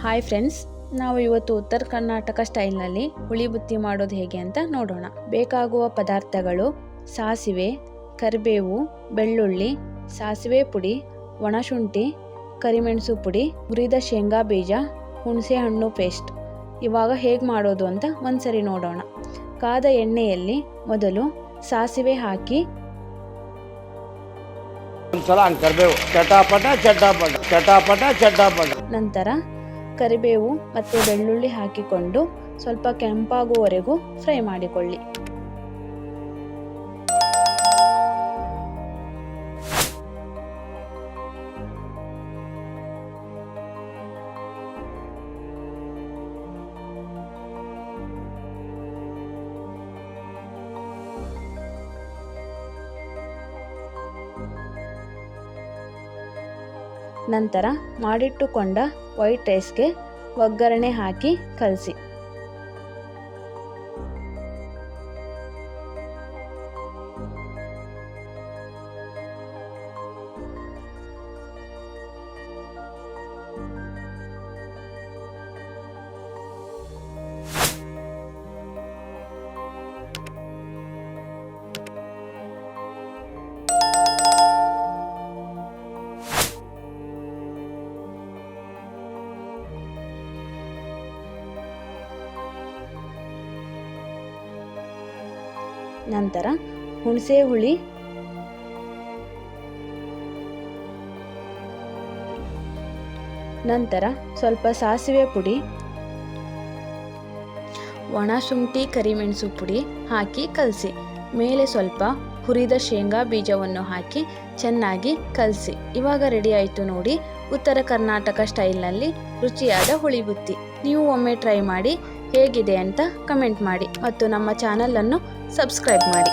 Hi friends ನಾವು ಇವತ್ತು ಉತ್ತರ ಕರ್ನಾಟಕ ಸ್ಟೈಲ್ನಲ್ಲಿ ಹುಳಿ ಬುತ್ತಿ ಮಾಡೋದು ಹೇಗೆ ಅಂತ ನೋಡೋಣ. ಬೇಕಾಗುವ ಪದಾರ್ಥಗಳು ಸಾಸಿವೆ ಕರಿಬೇವು ಬೆಳ್ಳುಳ್ಳಿ ಸಾಸಿವೆ ಪುಡಿ ಒಣಶುಂಠಿ ಕರಿಮೆಣಸು ಪುಡಿ ಹುರಿದ ಶೇಂಗಾ ಬೀಜ ಹುಣಸೆ ಹಣ್ಣು ಪೇಸ್ಟ್. ಇವಾಗ ಹೇಗೆ ಮಾಡೋದು ಅಂತ ಒಂದ್ಸರಿ ನೋಡೋಣ. ಕಾದ ಎಣ್ಣೆಯಲ್ಲಿ ಮೊದಲು ಸಾಸಿವೆ ಹಾಕಿ ಒಂದ್ಸಲ ಹಂಗೆ ಕರಿಬೇವು. ಚಟಾಪಟ ಚಟಾಪಟ ಚಟಾಪಟ ಚಟಾಪಟ. ನಂತರ ಕರಿಬೇವು ಮತ್ತು ಬೆಳ್ಳುಳ್ಳಿ ಹಾಕಿಕೊಂಡು ಸ್ವಲ್ಪ ಕೆಂಪಾಗುವವರೆಗೂ ಫ್ರೈ ಮಾಡಿಕೊಳ್ಳಿ. ನಂತರ ಮಾಡಿಟ್ಟುಕೊಂಡ ವೈಟ್ ರೈಸ್ಗೆ ಒಗ್ಗರಣೆ ಹಾಕಿ ಕಲಸಿ. ನಂತರ ಹುಣಸೆ ಹುಳಿ. ನಂತರ ಸ್ವಲ್ಪ ಸಾಸಿವೆ ಪುಡಿ. ಒಣ ಶುಂಠಿ ಕರಿಮೆಣಸು ಪುಡಿ ಹಾಕಿ ಕಲಸಿ. ಮೇಲೆ ಸ್ವಲ್ಪ ಹುರಿದ ಶೇಂಗಾ ಬೀಜವನ್ನು ಹಾಕಿ ಚೆನ್ನಾಗಿ ಕಲಸಿ. ಇವಾಗ ರೆಡಿ ಆಯಿತು ನೋಡಿ, ಉತ್ತರ ಕರ್ನಾಟಕ ಸ್ಟೈಲ್ನಲ್ಲಿ ರುಚಿಯಾದ ಹುಳಿ ಬುತ್ತಿ. ನೀವು ಒಮ್ಮೆ ಟ್ರೈ ಮಾಡಿ ಹೇಗಿದೆ ಅಂತ ಕಮೆಂಟ್ ಮಾಡಿ ಮತ್ತು ನಮ್ಮ ಚಾನಲನ್ನು ಸಬ್ಸ್ಕ್ರೈಬ್ ಮಾಡಿ.